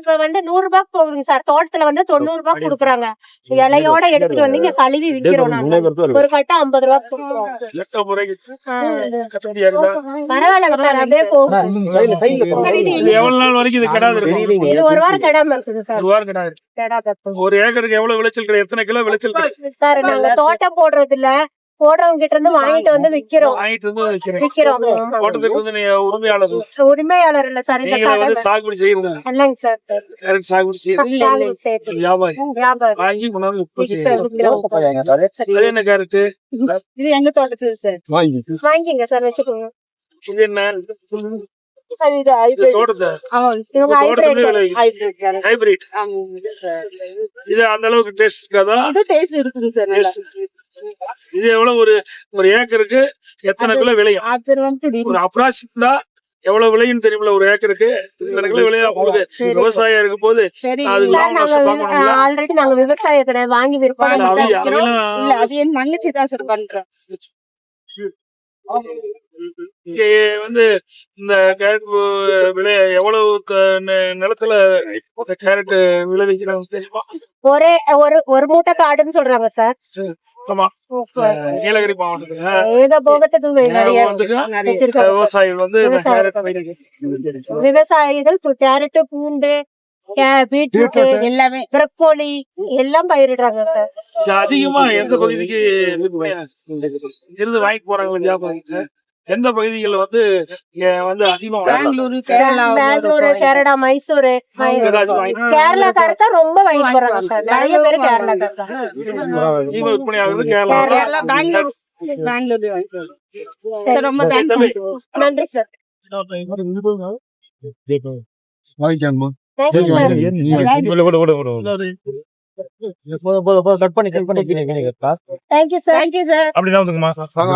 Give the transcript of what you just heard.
இப்ப வந்து நூறு ரூபாய்க்கு போகுதுங்க சார். தோட்டத்துல வந்து தொண்ணூறு ரூபாய்க்கு குடுக்குறாங்க. இலையோட எடுத்துட்டு வந்து இங்க கழுவி விக்கிறோம் நாங்க. ஒரு கட்டை ஐம்பது ரூபாய்க்கு கொடுக்குறோம். பரவாயில்லைங்க சார் அப்படியே போகும். சார், இது ஒரு வாரம் கிடாம இருக்குது சார். ஒரு வாரம் கிடாது. ஒரு ஏக்கருக்கு எவ்வளவு விளைச்சல் கிடையாது எத்தனை கிலோ விளைச்சல் சார் நாங்க தோட்டம் போடுறது இல்ல போடுறவங்க கிட்ட இருந்து வாங்கிட்டு வந்து விக்கிறோம். வாங்கிட்டு வந்து வைக்கிறேன் விக்கிறோம். தோட்டத்துக்கு வந்து நீங்க உரிமையாளர். உரிமையாளர் இல்ல சார் இந்த நீங்க கடை வந்து சாகுபடி செய்யறது. இல்லைங்க சார். சாகுபடி. வியாபாரி. வாங்கி கொண்டாந்து உப்பு விக்கிறோம். அது என்ன இது எங்க தோட்டத்துல சார்? வாங்கிங்க சார் வச்சுக்கோங்க. இது என்ன? இது அந்த அளவுக்கு டேஸ்ட் இருக்காதா? டேஸ்ட் இருக்குங்க சார் நல்லா. இது எவ்வளவு ஒரு ஒரு ஏக்கருக்கு எத்தனை கிலோ விளையும்? ஒரு அப்ராக்சிமேட்டா எவ்வளவு விளையும் தெரியுமில்ல ஒரு ஏக்கருக்கு? விவசாயம் இருக்கும் போது ஆல்ரெடி நாங்க விவசாய கடை வாங்கி. அவியெல்லாம் இல்ல அது என் தங்கச்சி தான் சார். பண்றோம் வந்து இந்த கேரட் விலை எவ்வளவு நிலத்துல கேரட் விளைவிக்கிறாங்க தெரியுமா? ஒரே ஒரு ஒரு மூட்டை காடுன்னு சொல்றாங்க சார். நீலகிரி மாவட்டத்துல ஏக போகத்துக்கு விவசாயிகள் வந்து. விவசாயிகள் கேரட் பூண்டு பீட்ரூட் எல்லாமே ப்ரக்கோலி எல்லாம் பயிரிடுறாங்க சார். அதிகமா எந்த பகுதிக்கு? இருந்து வாங்கிட்டு போறாங்க வியாபாரிங்க? எந்த பகுதிகளில் வந்து வந்து அதிகமா? பெங்களூரு கேரளா மைசூரு. ஏதாச்சும் வாங்கி- கேரளாக்காரர் தான் ரொம்ப வாங்கி போறாங்க சார். நிறைய பேர் கேரளாக்காரர் தான் அதிகமா விற்பனை ஆகுது கேரளா. கேரளா பெங்களூர். சார் ரொம்ப நன்றி சார். Thank you sir cut